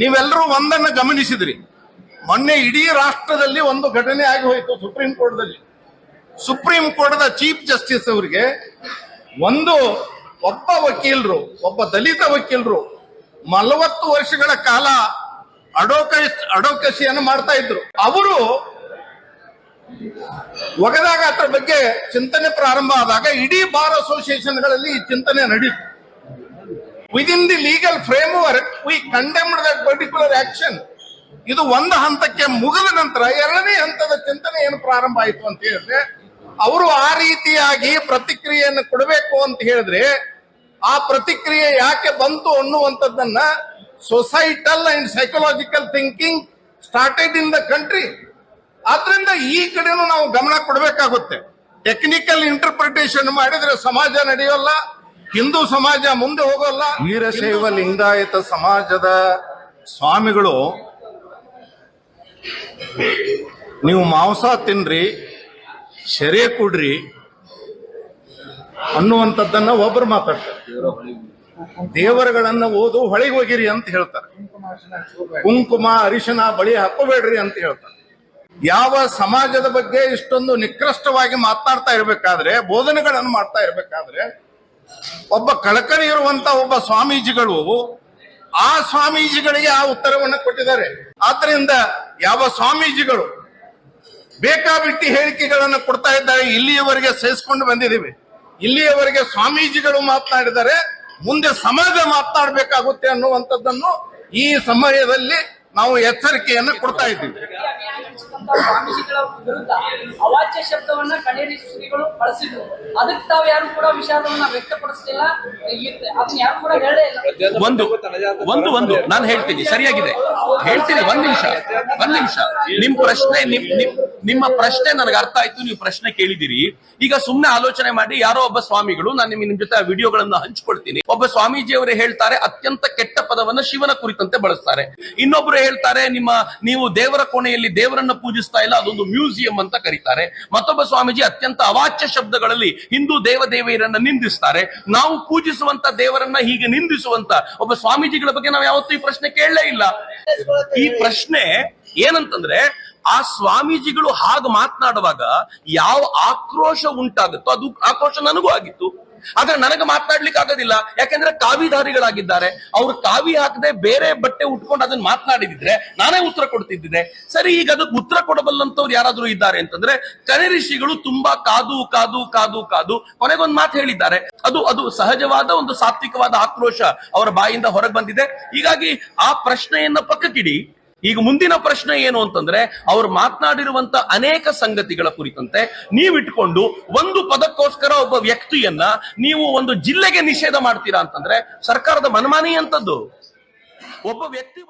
ನೀವೆಲ್ಲರೂ ಒಂದನ್ನ ಗಮನಿಸಿದ್ರಿ. ಮೊನ್ನೆ ಇಡೀ ರಾಷ್ಟ್ರದಲ್ಲಿ ಒಂದು ಘಟನೆ ಆಗಿ ಹೋಯಿತು ಸುಪ್ರೀಂ ಕೋರ್ಟ್ದಲ್ಲಿ. ಸುಪ್ರೀಂ ಕೋರ್ಟ್ದ ಚೀಫ್ ಜಸ್ಟಿಸ್ ಅವರಿಗೆ ಒಂದು ಒಬ್ಬ ವಕೀಲರು, ಒಬ್ಬ ದಲಿತ ವಕೀಲರು ನಲವತ್ತು ವರ್ಷಗಳ ಕಾಲ ಅಡೋಕಸ್ ಅಡೋಕಸಿಯನ್ನು ಮಾಡ್ತಾ ಇದ್ರು. ಅವರು ಒಗದಾಗ ಅದರ ಬಗ್ಗೆ ಚಿಂತನೆ ಪ್ರಾರಂಭ ಆದಾಗ ಇಡೀ ಬಾರ್ ಅಸೋಸಿಯೇಷನ್ಗಳಲ್ಲಿ ಈ ಚಿಂತನೆ ನಡೀತು. Within the legal framework we condemn that particular action ಇದು ಒಂದು ಹಂತಕ್ಕೆ ಮುಗಿದ ನಂತರ ಎರಡನೇ ಹಂತದ ಚಿಂತನೆ ಏನು ಪ್ರಾರಂಭ ಆಯಿತು ಅಂತ ಹೇಳಿದ್ರೆ, ಅವರು ಆ ರೀತಿಯಾಗಿ ಪ್ರತಿಕ್ರಿಯೆಯನ್ನು ಕೊಡಬೇಕು ಅಂತ ಹೇಳಿದ್ರೆ, ಆ ಪ್ರತಿಕ್ರಿಯೆ ಯಾಕೆ ಬಂತು ಅನ್ನುವಂಥದ್ದನ್ನ societal and psychological thinking started in the country ಆದ್ರಿಂದ ಈ ಕಡೆನೂ ನಾವು ಗಮನ ಕೊಡಬೇಕಾಗುತ್ತೆ. ಟೆಕ್ನಿಕಲ್ ಇಂಟರ್ಪ್ರಿಟೇಷನ್ ಮಾಡಿದ್ರೆ ಸಮಾಜ ನಡೆಯೋಲ್ಲ ಹಿಂದೂ ಸಮಾಜ ಮುಂದೆ ಹೋಗೋಲ್ಲ. ವೀರಶೈವ ಲಿಂಗಾಯತ ಸಮಾಜದ ಸ್ವಾಮಿಗಳು ನೀವು ಮಾಂಸ ತಿನ್ರಿ ಶರೆ ಕುಡ್ರಿ ಅನ್ನುವಂಥದ್ದನ್ನ ಒಬ್ರು ಮಾತಾಡ್ತಾರೆ. ದೇವರುಗಳನ್ನ ಓದು ಹೊಳೆಗೆ ಹೋಗಿರಿ ಅಂತ ಹೇಳ್ತಾರೆ. ಕುಂಕುಮ ಅರಿಶಿನ ಬಳಿ ಹಾಕೋಬೇಡ್ರಿ ಅಂತ ಹೇಳ್ತಾರೆ. ಯಾವ ಸಮಾಜದ ಬಗ್ಗೆ ಇಷ್ಟೊಂದು ನಿಕೃಷ್ಟವಾಗಿ ಮಾತನಾಡ್ತಾ ಇರಬೇಕಾದ್ರೆ ಬೋಧನೆಗಳನ್ನು ಮಾಡ್ತಾ ಇರಬೇಕಾದ್ರೆ ಒಬ್ಬ ಕಳಕರಿ ಇರುವಂತ ಒಬ್ಬ ಸ್ವಾಮೀಜಿಗಳು ಆ ಸ್ವಾಮೀಜಿಗಳಿಗೆ ಆ ಉತ್ತರವನ್ನು ಕೊಟ್ಟಿದ್ದಾರೆ. ಆದ್ರಿಂದ ಯಾವ ಸ್ವಾಮೀಜಿಗಳು ಬೇಕಾಬಿಟ್ಟಿ ಹೇಳಿಕೆಗಳನ್ನು ಕೊಡ್ತಾ ಇದ್ದಾರೆ, ಇಲ್ಲಿಯವರೆಗೆ ಸಹಿಸಿಕೊಂಡು ಬಂದಿದ್ದೀವಿ. ಇಲ್ಲಿಯವರೆಗೆ ಸ್ವಾಮೀಜಿಗಳು ಮಾತನಾಡಿದರೆ ಮುಂದೆ ಸಮಾಜ ಮಾತನಾಡಬೇಕಾಗುತ್ತೆ ಅನ್ನುವಂಥದ್ದನ್ನು ಈ ಸಮಯದಲ್ಲಿ ನಾವು ಎಚ್ಚರಿಕೆಯನ್ನು ಕೊಡ್ತಾ ಇದ್ದೀವಿ. ಸ್ವಾಮೀಜಿಗಳ ವಿರುದ್ಧ ಬಳಸಿದ್ರು. ಅದಕ್ಕೆ ತಾವು ಯಾರು ಕೂಡ ವಿಷಾದವನ್ನ ವ್ಯಕ್ತಪಡಿಸಲಿಲ್ಲ. ಅದನ್ನ ಯಾರು ಕೂಡ ಹೇಳೇ ಇಲ್ಲ. ಒಂದು ಒಂದು ಒಂದು. ನಾನು ಹೇಳ್ತೀನಿ ಸರಿಯಾಗಿದೆ. ಹೇಳ್ತೀನಿ ಒಂದ್ ನಿಮಿಷ ಒಂದ್ ನಿಮಿಷ. ನಿಮ್ ಪ್ರಶ್ನೆ ನಿಮ್ ನಿಮ್- ನಿಮ್ಮ ಪ್ರಶ್ನೆ ನನಗೆ ಅರ್ಥ ಆಯ್ತು ನೀವು ಪ್ರಶ್ನೆ ಕೇಳಿದಿರಿ. ಈಗ ಸುಮ್ನೆ ಆಲೋಚನೆ ಮಾಡಿ ಯಾರೋ ಒಬ್ಬ ಸ್ವಾಮಿಗಳು ನಾನು ನಿಮ್ಮ ನಿಮ್ ಜೊತೆ ವಿಡಿಯೋಗಳನ್ನು ವಿಡಿಯೋಗಳನ್ನ ಹಂಚ್ಕೊಳ್ತೀನಿ ಒಬ್ಬ ಸ್ವಾಮೀಜಿಯವರು ಹೇಳ್ತಾರೆ ಅತ್ಯಂತ ಕೆಟ್ಟ ಪದವನ್ನ ಶಿವನ ಕುರಿತಂತೆ ಬಳಸ್ತಾರೆ. ಇನ್ನೊಬ್ರು ಹೇಳ್ತಾರೆ ನಿಮ್ಮ ನೀವು ದೇವರ ಕೋಣೆಯಲ್ಲಿ ದೇವರನ್ನ ಪೂಜಿಸ್ತಾ ಇಲ್ಲ ಅದೊಂದು ಮ್ಯೂಸಿಯಂ ಅಂತ ಕರೀತಾರೆ. ಮತ್ತೊಬ್ಬ ಸ್ವಾಮೀಜಿ ಅತ್ಯಂತ ಅವಾಚ್ಯ ಶಬ್ದಗಳಲ್ಲಿ ಹಿಂದೂ ದೇವದೇವಿಯರನ್ನ ನಿಂದಿಸ್ತಾರೆ. ನಾವು ಪೂಜಿಸುವಂತ ದೇವರನ್ನ ಹೀಗೆ ನಿಂದಿಸುವಂತ ಒಬ್ಬ ಸ್ವಾಮೀಜಿಗಳ ಬಗ್ಗೆ ನಾವು ಯಾವತ್ತೂ ಈ ಪ್ರಶ್ನೆ ಕೇಳಲೇ ಇಲ್ಲ. ಈ ಪ್ರಶ್ನೆ ಏನಂತಂದ್ರೆ ಆ ಸ್ವಾಮೀಜಿಗಳು ಹಾಗೆ ಮಾತನಾಡುವಾಗ ಯಾವ ಆಕ್ರೋಶ ಉಂಟಾಗುತ್ತೋ ಅದು ಆಕ್ರೋಶ ನನಗೂ ಆಗಿತ್ತು. ಆದ್ರೆ ನನಗೆ ಮಾತನಾಡ್ಲಿಕ್ಕೆ ಆಗೋದಿಲ್ಲ. ಯಾಕೆಂದ್ರೆ ಕಾವಿಧಾರಿಗಳಾಗಿದ್ದಾರೆ. ಅವ್ರು ಕಾವಿ ಹಾಕದೆ ಬೇರೆ ಬಟ್ಟೆ ಉಟ್ಕೊಂಡು ಅದನ್ನ ಮಾತನಾಡಿದ್ರೆ ನಾನೇ ಉತ್ತರ ಕೊಡ್ತಿದ್ದೆ ಸರಿ, ಈಗ ಅದಕ್ಕೆ ಉತ್ತರ ಕೊಡಬಲ್ಲಂತವ್ರು ಯಾರಾದ್ರೂ ಇದ್ದಾರೆ ಅಂತಂದ್ರೆ ಕನಿಋಷಿಗಳು ತುಂಬಾ ಕಾದು ಕಾದು ಕಾದು ಕಾದು ಕೊನೆಗೊಂದು ಮಾತು ಹೇಳಿದ್ದಾರೆ. ಅದು ಅದು ಸಹಜವಾದ ಒಂದು ಸಾತ್ವಿಕವಾದ ಆಕ್ರೋಶ ಅವರ ಬಾಯಿಂದ ಹೊರಗೆ ಬಂದಿದೆ. ಹೀಗಾಗಿ ಆ ಪ್ರಶ್ನೆಯನ್ನ ಪಕ್ಕಕ್ಕಿಡಿ. ಈಗ ಮುಂದಿನ ಪ್ರಶ್ನೆ ಏನು ಅಂತಂದ್ರೆ, ಅವರು ಮಾತನಾಡಿರುವಂತ ಅನೇಕ ಸಂಗತಿಗಳ ಕುರಿತಂತೆ ನೀವಿಟ್ಕೊಂಡು ಒಂದು ಪದಕ್ಕೋಸ್ಕರ ಒಬ್ಬ ವ್ಯಕ್ತಿಯನ್ನ ನೀವು ಒಂದು ಜಿಲ್ಲೆಗೆ ನಿಷೇಧ ಮಾಡ್ತೀರಾ ಅಂತಂದ್ರೆ ಸರ್ಕಾರದ ಮನಮಾನಿ ಅಂತದ್ದು ಒಬ್ಬ ವ್ಯಕ್ತಿ